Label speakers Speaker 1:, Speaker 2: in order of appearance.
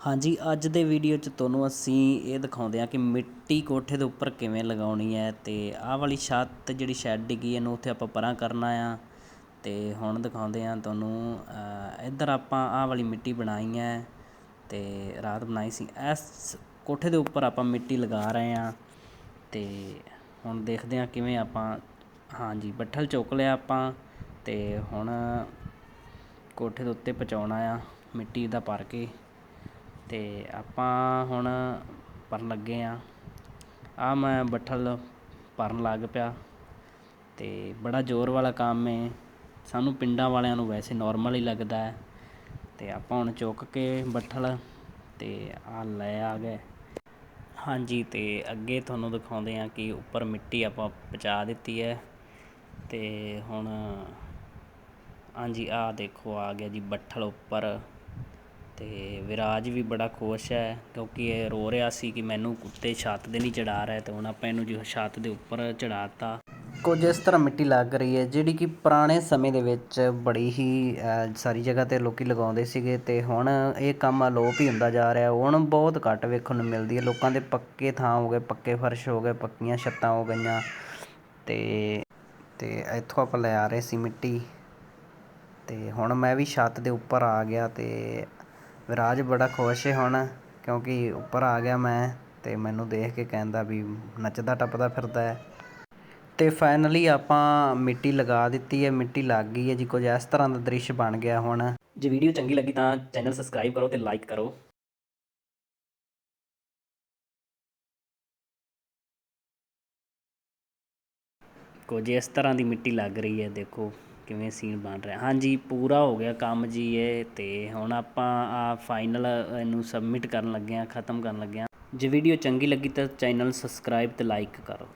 Speaker 1: ਹਾਂਜੀ, ਅੱਜ ਦੇ ਵੀਡੀਓ 'ਚ ਤੁਹਾਨੂੰ ਅਸੀਂ ਇਹ ਦਿਖਾਉਂਦੇ ਹਾਂ ਕਿ ਮਿੱਟੀ ਕੋਠੇ ਦੇ ਉੱਪਰ ਕਿਵੇਂ ਲਗਾਉਣੀ ਹੈ ਤੇ ਆਹ ਵਾਲੀ ਛੱਤ ਜਿਹੜੀ ਸ਼ੈੱਡ ਡਿੱਗੀ ਇਹਨੂੰ ਉੱਥੇ ਆਪਾਂ ਪਰਾਂ ਕਰਨਾ ਆ ਤੇ ਹੁਣ ਦਿਖਾਉਂਦੇ ਹਾਂ ਤੁਹਾਨੂੰ ਇੱਧਰ ਆਪਾਂ ਆਹ ਵਾਲੀ ਮਿੱਟੀ ਬਣਾਈ ਹੈ ਤੇ ਰਾਤ ਬਣਾਈ ਸੀ। ਇਸ ਕੋਠੇ ਦੇ ਉੱਪਰ ਆਪਾਂ ਮਿੱਟੀ ਲਗਾ ਰਹੇ ਹਾਂ ਤੇ ਹੁਣ ਦੇਖਦੇ ਹਾਂ ਕਿਵੇਂ ਆਪਾਂ, ਹਾਂਜੀ, ਬੱਠਲ ਚੁੱਕ ਲਿਆ ਆਪਾਂ ਤੇ ਹੁਣ ਕੋਠੇ ਦੇ ਉੱਤੇ ਪਹੁੰਚਾਉਣਾ ਆ, ਮਿੱਟੀ ਦਾ ਭਰ ਕੇ। ਤੇ ਆਪਾਂ ਹੁਣ ਭਰਨ ਲੱਗੇ ਹਾਂ ਆਹ ਮੈਂ ਬੱਠਲ ਭਰਨ ਲੱਗ ਪਿਆ ਅਤੇ ਬੜਾ ਜ਼ੋਰ ਵਾਲਾ ਕੰਮ ਹੈ ਸਾਨੂੰ ਪਿੰਡਾਂ ਵਾਲਿਆਂ ਨੂੰ ਵੈਸੇ ਨੋਰਮਲ ਹੀ ਲੱਗਦਾ ਹੈ। ਤੇ ਆਪਾਂ ਹੁਣ ਚੁੱਕ ਕੇ ਬੱਠਲ ਅਤੇ ਆਹ ਲੈ ਆ ਗਏ। ਹਾਂਜੀ ਅਤੇ ਅੱਗੇ ਤੁਹਾਨੂੰ ਦਿਖਾਉਂਦੇ ਹਾਂ ਕਿ ਉੱਪਰ ਮਿੱਟੀ ਆਪਾਂ ਪਹੁੰਚਾ ਦਿੱਤੀ ਹੈ। ਅਤੇ ਹੁਣ ਹਾਂਜੀ, ਆਹ ਦੇਖੋ, ਆ ਗਿਆ ਜੀ ਬੱਠਲ ਉੱਪਰ। ਅਤੇ ਵਿਰਾਜ ਵੀ ਬੜਾ ਖੁਸ਼ ਹੈ ਕਿਉਂਕਿ ਇਹ ਰੋ ਰਿਹਾ ਸੀ ਕਿ ਮੈਨੂੰ ਕੁੱਤੇ ਛੱਤ ਦੇ ਨਹੀਂ ਚੜ੍ਹਾ ਰਿਹਾ ਅਤੇ ਹੁਣ ਆਪਾਂ ਇਹਨੂੰ ਜੋ ਛੱਤ ਦੇ ਉੱਪਰ ਚੜ੍ਹਾ ਚੜਾਤਾ। ਕੁਝ ਇਸ ਤਰ੍ਹਾਂ ਮਿੱਟੀ ਲੱਗ ਰਹੀ ਹੈ, ਜਿਹੜੀ ਕਿ ਪੁਰਾਣੇ ਸਮੇਂ ਦੇ ਵਿੱਚ ਬੜੀ ਹੀ ਸਾਰੀ ਜਗ੍ਹਾ ਤੇ ਲੋਕ ਲਗਾਉਂਦੇ ਸੀਗੇ ਅਤੇ ਹੁਣ ਇਹ ਕੰਮ ਅਲੋਪ ਹੀ ਹੁੰਦਾ ਜਾ ਰਿਹਾ। ਹੁਣ ਬਹੁਤ ਘੱਟ ਵੇਖਣ ਨੂੰ ਮਿਲਦੀ ਹੈ, ਲੋਕਾਂ ਦੇ ਪੱਕੇ ਥਾਂ ਹੋ ਗਏ, ਪੱਕੇ ਫਰਸ਼ ਹੋ ਗਏ, ਪੱਕੀਆਂ ਛੱਤਾਂ ਹੋ ਗਈਆਂ ਅਤੇ ਤੇ ਇੱਥੋਂ ਆਪਾਂ ਲੈ ਆ ਰਹੇ ਸੀ ਮਿੱਟੀ। ਅਤੇ ਹੁਣ ਮੈਂ ਵੀ ਛੱਤ ਦੇ ਉੱਪਰ ਆ ਗਿਆ ਅਤੇ ਵਿਰਾਜ ਬੜਾ ਖੁਸ਼ ਹੈ ਹੁਣ, ਕਿਉਂਕਿ ਉੱਪਰ ਆ ਗਿਆ ਮੈਂ ਤੇ ਮੈਨੂੰ ਦੇਖ ਕੇ ਕਹਿੰਦਾ ਵੀ ਨੱਚਦਾ ਟੱਪਦਾ ਫਿਰਦਾ ਹੈ। ਤੇ ਫਾਈਨਲੀ ਆਪਾਂ ਮਿੱਟੀ ਲਗਾ ਦਿੱਤੀ ਹੈ, ਮਿੱਟੀ ਲੱਗ ਗਈ ਹੈ ਜੀ, ਕੁਝ ਇਸ ਤਰ੍ਹਾਂ ਦਾ ਦ੍ਰਿਸ਼ ਬਣ ਗਿਆ ਹੁਣ। ਜੇ ਵੀਡੀਓ ਚੰਗੀ ਲੱਗੀ ਤਾਂ ਚੈਨਲ ਸਬਸਕ੍ਰਾਈਬ ਕਰੋ ਅਤੇ ਲਾਈਕ ਕਰੋ। ਕੁਝ ਇਸ ਤਰ੍ਹਾਂ ਦੀ ਮਿੱਟੀ ਲੱਗ ਰਹੀ ਹੈ, ਦੇਖੋ। ਕਿਵੇਂ ਸੀਨ ਬਣ ਰਿਹਾ। ਹਾਂਜੀ, ਪੂਰਾ ਹੋ ਗਿਆ ਕੰਮ ਜੀ ਇਹ ਅਤੇ ਹੁਣ ਆਪਾਂ ਆ ਫਾਈਨਲ ਇਹਨੂੰ ਸਬਮਿਟ ਕਰਨ ਲੱਗੇ ਹਾਂ, ਖਤਮ ਕਰਨ ਲੱਗੇ ਹਾਂ। ਜੇ ਵੀਡੀਓ ਚੰਗੀ ਲੱਗੀ ਤਾਂ ਚੈਨਲ ਸਬਸਕ੍ਰਾਈਬ ਅਤੇ ਲਾਈਕ ਕਰੋ।